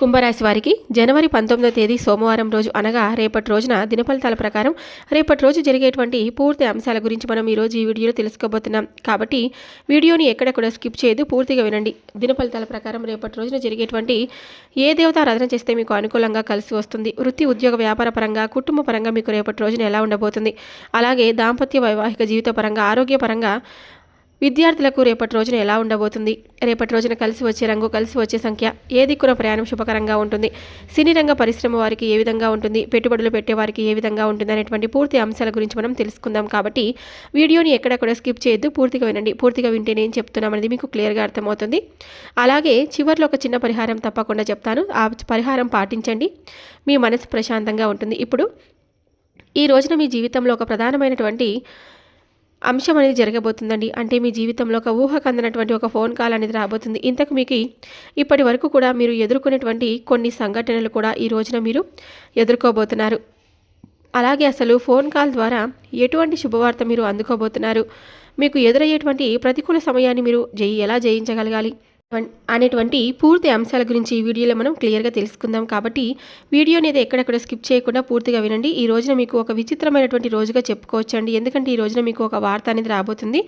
కుంభరాశి వారికి జనవరి పంతొమ్మిదో తేదీ సోమవారం రోజు అనగా రేపటి రోజున దినఫలితాల ప్రకారం రేపటి రోజు జరిగేటువంటి పూర్తి అంశాల గురించి మనం ఈరోజు ఈ వీడియోలో తెలుసుకోబోతున్నాం. కాబట్టి వీడియోని ఎక్కడెక్కడ స్కిప్ చేయదు పూర్తిగా వినండి. దినఫలితాల ప్రకారం రేపటి రోజున జరిగేటువంటి ఏ దేవత ఆరాధన చేస్తే మీకు అనుకూలంగా కలిసి వస్తుంది? వృత్తి ఉద్యోగ వ్యాపార పరంగా కుటుంబ పరంగా మీకు రేపటి రోజున ఎలా ఉండబోతుంది? అలాగే దాంపత్య వైవాహిక జీవిత పరంగా ఆరోగ్యపరంగా విద్యార్థులకు రేపటి రోజున ఎలా ఉండబోతుంది? రేపటి రోజున కలిసి వచ్చే రంగు కలిసి వచ్చే సంఖ్య ఏ దిక్కున ప్రయాణం శుభకరంగా ఉంటుంది? సినీ రంగ పరిశ్రమ వారికి ఏ విధంగా ఉంటుంది? పెట్టుబడులు పెట్టే వారికి ఏ విధంగా ఉంటుంది? అనేటువంటి పూర్తి అంశాల గురించి మనం తెలుసుకుందాం కాబట్టి వీడియోని ఎక్కడెక్కడ స్కిప్ చేయొద్దు పూర్తిగా వినండి. పూర్తిగా వింటే నేను చెప్తున్నామనేది మీకు క్లియర్గా అర్థమవుతుంది. అలాగే చివరిలో ఒక చిన్న పరిహారం తప్పకుండా చెప్తాను. ఆ పరిహారం పాటించండి. మీ మనసు ప్రశాంతంగా ఉంటుంది. ఇప్పుడు ఈ రోజున మీ జీవితంలో ఒక ప్రధానమైనటువంటి అంశం అనేది జరగబోతుందండి. అంటే మీ జీవితంలో ఒక ఊహకు అందినటువంటి ఒక ఫోన్ కాల్ అనేది రాబోతుంది. ఇంతకు మీకు ఇప్పటి వరకు కూడా మీరు ఎదుర్కొనేటువంటి కొన్ని సంఘటనలు కూడా ఈ రోజున మీరు ఎదుర్కోబోతున్నారు. అలాగే అసలు ఫోన్ కాల్ ద్వారా ఎటువంటి శుభవార్త మీరు అందుకోబోతున్నారు? మీకు ఎదురయ్యేటువంటి ప్రతికూల సమయాన్ని మీరు జయి ఎలా జయించగలగాలి? అనేటువంటి పూర్తి అంశాల గురించి ఈ వీడియోలో మనం క్లియర్గా తెలుసుకుందాం కాబట్టి వీడియో అనేది ఎక్కడెక్కడ స్కిప్ చేయకుండా పూర్తిగా వినండి. ఈ రోజున మీకు ఒక విచిత్రమైనటువంటి రోజుగా చెప్పుకోవచ్చండి. ఎందుకంటే ఈ రోజున మీకు ఒక వార్త అనేది రాబోతుంది.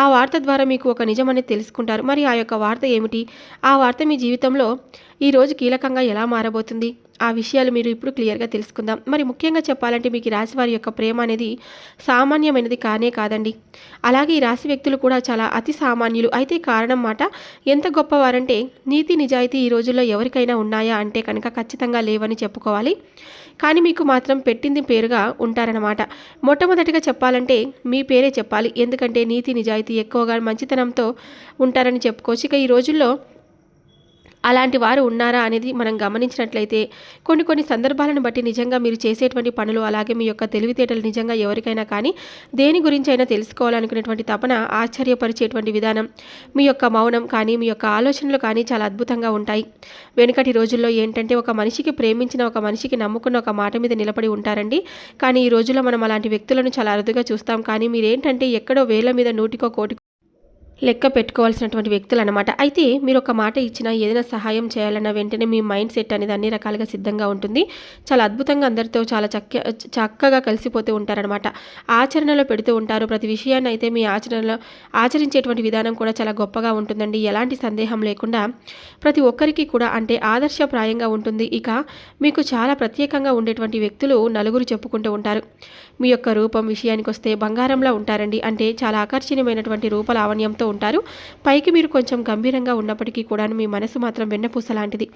ఆ వార్త ద్వారా మీకు ఒక నిజం అనేది తెలుసుకుంటారు. మరి ఆ యొక్క వార్త ఏమిటి? ఆ వార్త మీ జీవితంలో ఈ రోజు కీలకంగా ఎలా మారబోతుంది? ఆ విషయాలు మీరు ఇప్పుడు క్లియర్గా తెలుసుకుందాం. మరి ముఖ్యంగా చెప్పాలంటే మీకు ఈ రాశి వారి యొక్క ప్రేమ అనేది సామాన్యమైనది కానే కాదండి. అలాగే ఈ రాశి వ్యక్తులు కూడా చాలా అతి సామాన్యులు. అయితే కారణం మాట ఎంత గొప్పవారంటే నీతి నిజాయితీ ఈ రోజుల్లో ఎవరికైనా ఉన్నాయా అంటే కనుక ఖచ్చితంగా లేవని చెప్పుకోవాలి. కానీ మీకు మాత్రం పెట్టింది పేరుగా ఉంటారన్నమాట. మొట్టమొదటిగా చెప్పాలంటే మీ పేరే చెప్పాలి. ఎందుకంటే నీతి నిజాయితీ ఎక్కువగా మంచితనంతో ఉంటారని చెప్పుకోవచ్చు. ఇక ఈ రోజుల్లో అలాంటి వారు ఉన్నారా అనేది మనం గమనించినట్లయితే కొన్ని కొన్ని సందర్భాలను బట్టి నిజంగా మీరు చేసేటువంటి పనులు అలాగే మీ యొక్క తెలివితేటలు నిజంగా ఎవరికైనా కానీ దేని గురించి అయినా తెలుసుకోవాలనుకునేటువంటి తపన ఆశ్చర్యపరిచేటువంటి విధానం మీ యొక్క మౌనం కానీ మీ యొక్క ఆలోచనలు కానీ చాలా అద్భుతంగా ఉంటాయి. వెనుకటి రోజుల్లో ఏంటంటే ఒక మనిషికి ప్రేమించిన ఒక మనిషికి నమ్ముకున్న ఒక మాట మీద నిలబడి ఉంటారండి. కానీ ఈ రోజుల్లో మనం అలాంటి వ్యక్తులను చాలా అరుదుగా చూస్తాం. కానీ మీరేంటంటే ఎక్కడో వేల మీద నూటికో కోటి లెక్క పెట్టుకోవాల్సినటువంటి వ్యక్తులు అనమాట అయితే మీరు ఒక మాట ఇచ్చినా ఏదైనా సహాయం చేయాలన్నా వెంటనే మీ మైండ్ సెట్ అనేది అన్ని రకాలుగా సిద్ధంగా ఉంటుంది. చాలా అద్భుతంగా అందరితో చాలా చక్క చక్కగా కలిసిపోతూ ఉంటారనమాట. ఆచరణలో పెడుతూ ఉంటారు. ప్రతి విషయాన్ని అయితే మీ ఆచరణలో ఆచరించేటువంటి విధానం కూడా చాలా గొప్పగా ఉంటుందండి. ఎలాంటి సందేహం లేకుండా ప్రతి ఒక్కరికి కూడా అంటే ఆదర్శప్రాయంగా ఉంటుంది. ఇక మీకు చాలా ప్రత్యేకంగా ఉండేటువంటి వ్యక్తులు నలుగురు చెప్పుకుంటూ ఉంటారు. మీ యొక్క రూపం విషయానికి వస్తే బంగారంలా ఉంటారండి. అంటే చాలా ఆకర్షణీయమైనటువంటి రూప లావణ్యంతో ఉంటారు. పైకి మీరు కొంచెం గంభీరంగా ఉన్నప్పటికీ కూడా మీ మనసు మాత్రం వెన్నపూస లాంటిది.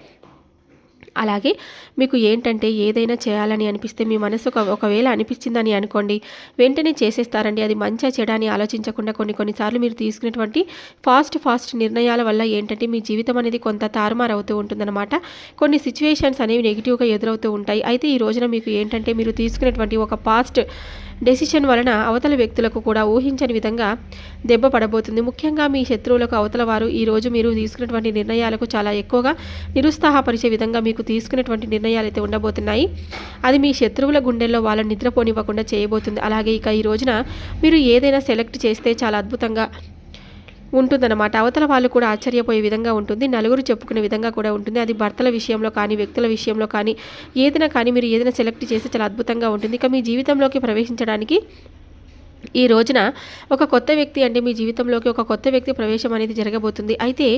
అలాగే మీకు ఏంటంటే ఏదైనా చేయాలని అనిపిస్తే మీ మనసు ఒకవేళ అనిపించిందని అనుకోండి వెంటనే చేసేస్తారండి. అది మంచిగా చెడని ఆలోచించకుండా కొన్ని కొన్నిసార్లు మీరు తీసుకునేటువంటి ఫాస్ట్ ఫాస్ట్ నిర్ణయాల వల్ల ఏంటంటే మీ జీవితం అనేది కొంత తారుమారు అవుతూ ఉంటుందన్నమాట. కొన్ని సిచ్యువేషన్స్ అనేవి నెగిటివ్గా ఎదురవుతూ ఉంటాయి. అయితే ఈ రోజున మీకు ఏంటంటే మీరు తీసుకునేటువంటి ఒక పాస్ట్ డెసిషన్ వలన అవతల వ్యక్తులకు కూడా ఊహించని విధంగా దెబ్బ పడబోతుంది. ముఖ్యంగా మీ శత్రువులకు అవతల వారు ఈ రోజు మీరు తీసుకున్నటువంటి నిర్ణయాలకు చాలా ఎక్కువగా నిరుత్సాహపరిచే విధంగా మీకు తీసుకున్నటువంటి నిర్ణయాలు అయితే ఉండబోతున్నాయి. అది మీ శత్రువుల గుండెల్లో వాళ్ళని నిద్రపోనివ్వకుండా చేయబోతుంది. అలాగే ఇక ఈ రోజున మీరు ఏదైనా సెలెక్ట్ చేస్తే చాలా అద్భుతంగా ఉంటుందన్నమాట. అవతల వాళ్ళు కూడా ఆశ్చర్యపోయే విధంగా ఉంటుంది. నలుగురు చెప్పుకునే విధంగా కూడా ఉంటుంది. అది భర్తల విషయంలో కానీ వ్యక్తుల విషయంలో కానీ ఏదైనా కానీ మీరు ఏదైనా సెలెక్ట్ చేస్తే చాలా అద్భుతంగా ఉంటుంది. ఇక మీ జీవితంలోకి ప్రవేశించడానికి ఈ రోజున ఒక కొత్త వ్యక్తి అంటే మీ జీవితంలోకి ఒక కొత్త వ్యక్తి ప్రవేశం అనేది జరగబోతుంది. అయితే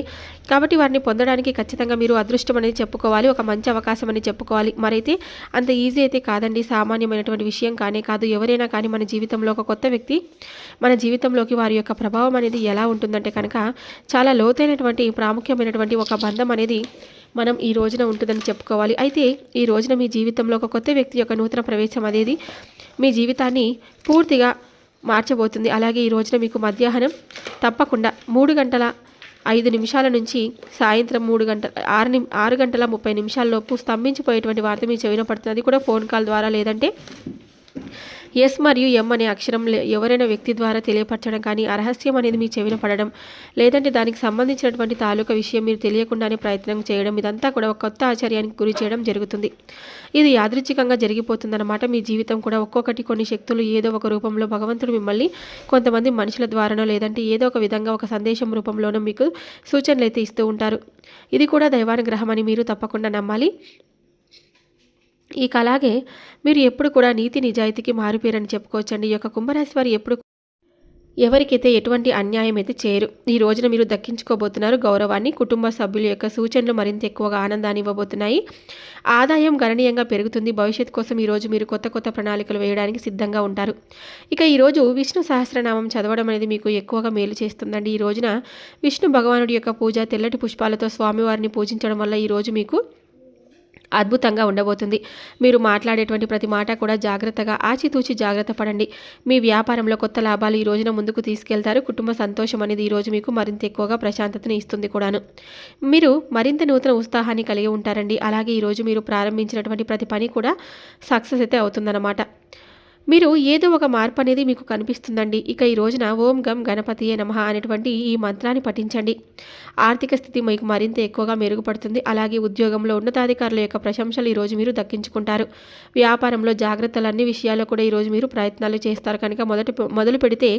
కాబట్టి వారిని పొందడానికి ఖచ్చితంగా మీరు అదృష్టం అనేది చెప్పుకోవాలి ఒక మంచి అవకాశం అని చెప్పుకోవాలి. మరైతే అంత ఈజీ అయితే కాదండి. సామాన్యమైనటువంటి విషయం కానే కాదు. ఎవరైనా కానీ మన జీవితంలో ఒక కొత్త వ్యక్తి మన జీవితంలోకి వారి యొక్క ప్రభావం అనేది ఎలా ఉంటుందంటే కనుక చాలా లోతైనటువంటి ప్రాముఖ్యమైనటువంటి ఒక బంధం అనేది మనం ఈ రోజున ఉంటుందని చెప్పుకోవాలి. అయితే ఈ రోజున మీ జీవితంలో ఒక కొత్త వ్యక్తి యొక్క నూతన ప్రవేశం అనేది మీ జీవితాన్ని పూర్తిగా మార్చబోతుంది. అలాగే ఈ రోజున మీకు మధ్యాహ్నం తప్పకుండా మూడు గంటల ఐదు నిమిషాల నుంచి సాయంత్రం మూడు గంటల ఆరు ని ఆరు గంటల ముప్పై నిమిషాల్లోపు స్తంభించిపోయేటువంటి వార్త మీ చెవిన పడుతుంది. అది కూడా ఫోన్ కాల్ ద్వారా లేదంటే ఎస్ మరియు ఎం అనే అక్షరం లే- ఎవరైనా వ్యక్తి ద్వారా తెలియపరచడం కానీ అరహస్యం రహస్యం అనేది మీ చెవిన పడడం లేదంటే దానికి సంబంధించినటువంటి తాలూకా విషయం మీరు తెలియకుండానే ప్రయత్నం చేయడం ఇదంతా కూడా ఒక కొత్త ఆశ్చర్యానికి గురి చేయడం జరుగుతుంది. ఇది యాదృచ్ఛికంగా జరిగిపోతుందన్నమాట. మీ జీవితం కూడా ఒక్కొక్కటి కొన్ని శక్తులు ఏదో ఒక రూపంలో భగవంతుడు మిమ్మల్ని కొంతమంది మనుషుల ద్వారానో లేదంటే ఏదో ఒక విధంగా ఒక సందేశం రూపంలోనో మీకు సూచనలు అయితే ఇస్తూ ఉంటారు. ఇది కూడా దైవానుగ్రహం అని మీరు తప్పకుండా నమ్మాలి. ఇక అలాగే మీరు ఎప్పుడు కూడా నీతి నిజాయితీకి మారుపేరని చెప్పుకోవచ్చండి. ఈ యొక్క కుంభరాశి వారు ఎప్పుడు ఎవరికైతే ఎటువంటి అన్యాయం అయితే చేయరు. ఈ రోజున మీరు దక్కించుకోబోతున్నారు. గౌరవాన్ని కుటుంబ సభ్యుల యొక్క సూచనలు మరింత ఎక్కువగా ఆనందాన్ని ఇవ్వబోతున్నాయి. ఆదాయం గణనీయంగా పెరుగుతుంది. భవిష్యత్ కోసం ఈరోజు మీరు కొత్త కొత్త ప్రణాళికలు వేయడానికి సిద్ధంగా ఉంటారు. ఇక ఈరోజు విష్ణు సహస్రనామం చదవడం అనేది మీకు ఎక్కువగా మేలు చేస్తుందండి. ఈ రోజున విష్ణు భగవానుడి యొక్క పూజ తెల్లటి పుష్పాలతో స్వామివారిని పూజించడం వల్ల ఈరోజు మీకు అద్భుతంగా ఉండబోతుంది. మీరు మాట్లాడేటువంటి ప్రతి మాట కూడా జాగ్రత్తగా ఆచితూచి జాగ్రత్త పడండి. మీ వ్యాపారంలో కొత్త లాభాలు ఈ రోజున ముందుకు తీసుకెళ్తారు. కుటుంబ సంతోషం అనేది ఈ రోజు మీకు మరింత ఎక్కువగా ప్రశాంతతను ఇస్తుంది కూడాను. మీరు మరింత నూతన ఉత్సాహాన్ని కలిగి ఉంటారండి. అలాగే ఈరోజు మీరు ప్రారంభించినటువంటి ప్రతి పని కూడా సక్సెస్ అయితే అవుతుందన్నమాట. మీరు ఏదో ఒక మార్పు అనేది మీకు కనిపిస్తుందండి. ఇక ఈ రోజున ఓం గం గణపతియే నమ అనేటువంటి ఈ మంత్రాన్ని పఠించండి. ఆర్థిక స్థితి మీకు మరింత ఎక్కువగా మెరుగుపడుతుంది. అలాగే ఉద్యోగంలో ఉన్నతాధికారుల యొక్క ప్రశంసలు ఈరోజు మీరు దక్కించుకుంటారు. వ్యాపారంలో జాగ్రత్తలు అన్ని విషయాల్లో కూడా ఈరోజు మీరు ప్రయత్నాలు చేస్తారు. కనుక మొదటి మొదలు పెడితే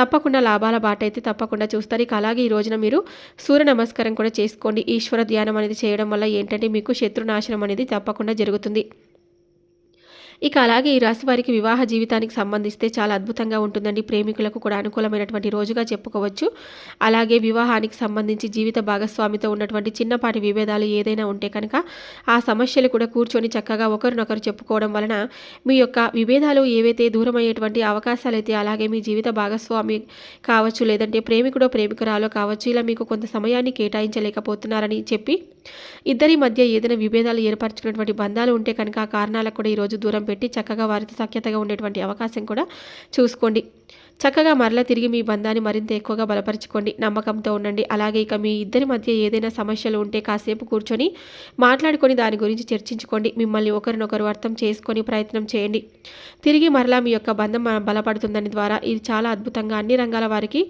తప్పకుండా లాభాల బాట అయితే తప్పకుండా చూస్తారు. ఇక అలాగే ఈ రోజున మీరు సూర్య నమస్కారం కూడా చేసుకోండి. ఈశ్వర ధ్యానం అనేది చేయడం వల్ల ఏంటంటే మీకు శత్రునాశనం అనేది తప్పకుండా జరుగుతుంది. ఇక అలాగే ఈ రాశి వారికి వివాహ జీవితానికి సంబంధిస్తే చాలా అద్భుతంగా ఉంటుందండి. ప్రేమికులకు కూడా అనుకూలమైనటువంటి రోజుగా చెప్పుకోవచ్చు. అలాగే వివాహానికి సంబంధించి జీవిత భాగస్వామితో ఉన్నటువంటి చిన్నపాటి విభేదాలు ఏదైనా ఉంటే కనుక ఆ సమస్యలు కూడా కూర్చొని చక్కగా ఒకరినొకరు చెప్పుకోవడం వలన మీ యొక్క విభేదాలు ఏవైతే దూరమయ్యేటువంటి అవకాశాలు అయితే అలాగే మీ జీవిత భాగస్వామి కావచ్చు లేదంటే ప్రేమికుడో ప్రేమికురాలో కావచ్చు ఇలా మీకు కొంత సమయాన్ని కేటాయించలేకపోతున్నారని చెప్పి ఇద్దరి మధ్య ఏదైనా విభేదాలు ఏర్పరచుకున్నటువంటి బంధాలు ఉంటే కనుక ఆ కారణాలకు కూడా ఈరోజు దూరం పెట్టి చక్కగా వారితో సఖ్యతగా ఉండేటువంటి అవకాశం కూడా చూసుకోండి. చక్కగా మరలా తిరిగి మీ బంధాన్ని మరింత ఎక్కువగా బలపరచుకోండి. నమ్మకంతో ఉండండి. అలాగే ఇక మీ ఇద్దరి మధ్య ఏదైనా సమస్యలు ఉంటే కాసేపు కూర్చొని మాట్లాడుకొని దాని గురించి చర్చించుకోండి. మిమ్మల్ని ఒకరినొకరు అర్థం చేసుకొని ప్రయత్నం చేయండి. తిరిగి మరలా మీ యొక్క బంధం బలపడుతుందని ద్వారా ఇది చాలా అద్భుతంగా అన్ని రంగాల వారికి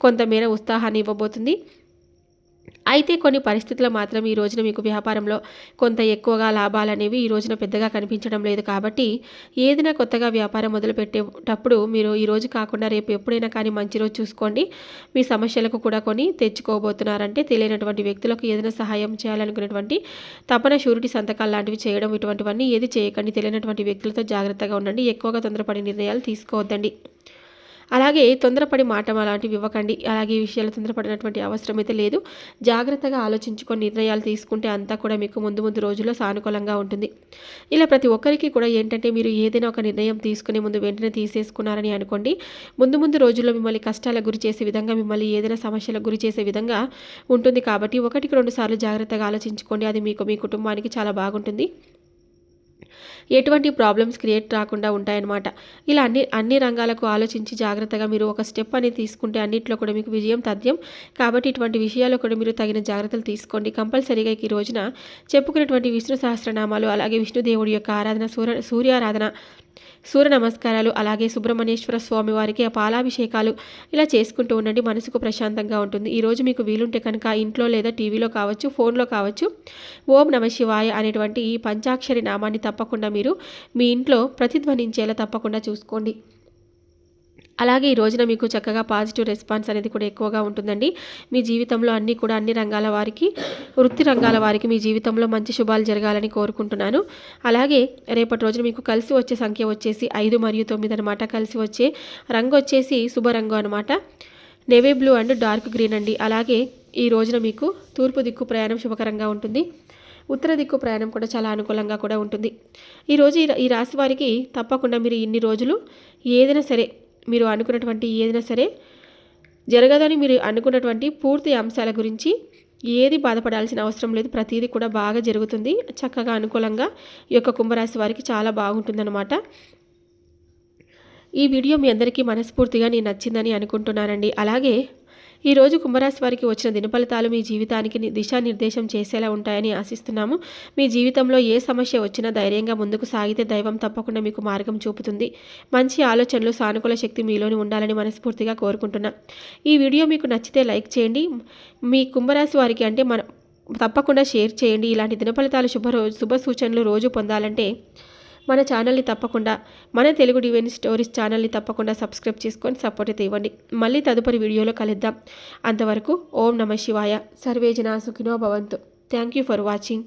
కొంతమేర ఉత్సాహాన్ని ఇవ్వబోతుంది. అయితే కొన్ని పరిస్థితులు మాత్రం ఈ రోజున మీకు వ్యాపారంలో కొంత ఎక్కువగా లాభాలు అనేవి ఈ రోజున పెద్దగా కనిపించడం లేదు కాబట్టి ఏదైనా కొత్తగా వ్యాపారం మొదలుపెట్టేటప్పుడు మీరు ఈ రోజు కాకుండా రేపు ఎప్పుడైనా కానీ మంచి రోజు చూసుకోండి. మీ సమస్యలకు కూడా కొని తెచ్చుకోబోతున్నారంటే తెలియనటువంటి వ్యక్తులకు ఏదైనా సహాయం చేయాలనుకునేటువంటి తపన షూరిటీ సంతకాలు లాంటివి చేయడం ఇటువంటివన్నీ ఏది చేయకండి. తెలియనటువంటి వ్యక్తులతో జాగ్రత్తగా ఉండండి. ఎక్కువగా తొందరపడి నిర్ణయాలు తీసుకోవద్దండి. అలాగే తొందరపడి మాట అలాంటివి ఇవ్వకండి. అలాగే ఈ విషయాలు తొందరపడినటువంటి అవసరం అయితే లేదు. జాగ్రత్తగా ఆలోచించుకొని నిర్ణయాలు తీసుకుంటే అంతా కూడా మీకు ముందు ముందు రోజుల్లో సానుకూలంగా ఉంటుంది. ఇలా ప్రతి ఒక్కరికి కూడా ఏంటంటే మీరు ఏదైనా ఒక నిర్ణయం తీసుకునే ముందు వెంటనే తీసేసుకున్నారని అనుకోండి. ముందు ముందు రోజుల్లో మిమ్మల్ని కష్టాలకు గురి చేసే విధంగా మిమ్మల్ని ఏదైనా సమస్యలకు గురి చేసే విధంగా ఉంటుంది కాబట్టి ఒకటికి రెండు సార్లు జాగ్రత్తగా ఆలోచించుకోండి. అది మీకు మీ కుటుంబానికి చాలా బాగుంటుంది. ఎటువంటి ప్రాబ్లమ్స్ క్రియేట్ రాకుండా ఉంటాయన్నమాట. ఇలా అన్ని అన్ని రంగాలకు ఆలోచించి జాగ్రత్తగా మీరు ఒక స్టెప్ అనేది తీసుకుంటే అన్నింటిలో కూడా మీకు విజయం తథ్యం. కాబట్టి ఇటువంటి విషయాల్లో కూడా మీరు తగిన జాగ్రత్తలు తీసుకోండి. కంపల్సరీగా ఈ రోజున చెప్పుకున్నటువంటి విష్ణు సహస్రనామాలు అలాగే విష్ణుదేవుడి యొక్క ఆరాధన సూర్య సూర్యారాధన సూర్య నమస్కారాలు అలాగే సుబ్రహ్మణ్యేశ్వర స్వామి వారికి ఆ పాలాభిషేకాలు ఇలా చేసుకుంటూ ఉండండి. మనసుకు ప్రశాంతంగా ఉంటుంది. ఈరోజు మీకు వీలుంటే కనుక ఇంట్లో లేదా టీవీలో కావచ్చు ఫోన్లో కావచ్చు ఓం నమ శివాయ అనేటువంటి ఈ పంచాక్షరి నామాన్ని తప్పకుండా మీరు మీ ఇంట్లో ప్రతిధ్వనించేలా తప్పకుండా చూసుకోండి. అలాగే ఈ రోజున మీకు చక్కగా పాజిటివ్ రెస్పాన్స్ అనేది కూడా ఎక్కువగా ఉంటుందండి. మీ జీవితంలో అన్ని కూడా అన్ని రంగాల వారికి వృత్తి రంగాల వారికి మీ జీవితంలో మంచి శుభాలు జరగాలని కోరుకుంటున్నాను. అలాగే రేపటి రోజున మీకు కలిసి వచ్చే సంఖ్య వచ్చేసి ఐదు మరియు తొమ్మిది అనమాట కలిసి వచ్చే రంగు వచ్చేసి శుభ రంగు అనమాట navy blue and dark green అండి. అలాగే ఈ రోజున మీకు తూర్పు దిక్కు ప్రయాణం శుభకరంగా ఉంటుంది. ఉత్తర దిక్కు ప్రయాణం కూడా చాలా అనుకూలంగా కూడా ఉంటుంది. ఈరోజు ఈ ఈ రాశి వారికి తప్పకుండా మీరు ఇన్ని రోజులు ఏదైనా సరే మీరు అనుకున్నటువంటి ఏదైనా సరే జరగదని మీరు అనుకున్నటువంటి పూర్తి అంశాల గురించి ఏది బాధపడాల్సిన అవసరం లేదు. ప్రతిదీ కూడా బాగా జరుగుతుంది. చక్కగా అనుకూలంగా ఈ యొక్క కుంభరాశి వారికి చాలా బాగుంటుందన్నమాట. ఈ వీడియో మీ అందరికీ మనస్ఫూర్తిగా నేను నచ్చిందని అనుకుంటున్నానండి. అలాగే ఈరోజు కుంభరాశి వారికి వచ్చిన దినఫలితాలు మీ జీవితానికి దిశానిర్దేశం చేసేలా ఉంటాయని ఆశిస్తున్నాము. మీ జీవితంలో ఏ సమస్య వచ్చినా ధైర్యంగా ముందుకు సాగితే దైవం తప్పకుండా మీకు మార్గం చూపుతుంది. మంచి ఆలోచనలు సానుకూల శక్తి మీలోని ఉండాలని మనస్ఫూర్తిగా కోరుకుంటున్నా. ఈ వీడియో మీకు నచ్చితే లైక్ చేయండి. మీ కుంభరాశి వారికి అంటే మన తప్పకుండా షేర్ చేయండి. ఇలాంటి దినఫలితాలు శుభ రోజు శుభ సూచనలు రోజు పొందాలంటే మన ఛానల్ని తప్పకుండా మన తెలుగు డివైన్ స్టోరీస్ ఛానల్ని తప్పకుండా సబ్స్క్రైబ్ చేసుకొని సపోర్ట్ అయితే ఇవ్వండి. మళ్ళీ తదుపరి వీడియోలో కలుద్దాం. అంతవరకు ఓం నమ శివాయ. సర్వేజన సుఖినో భవంతు. Thank you for watching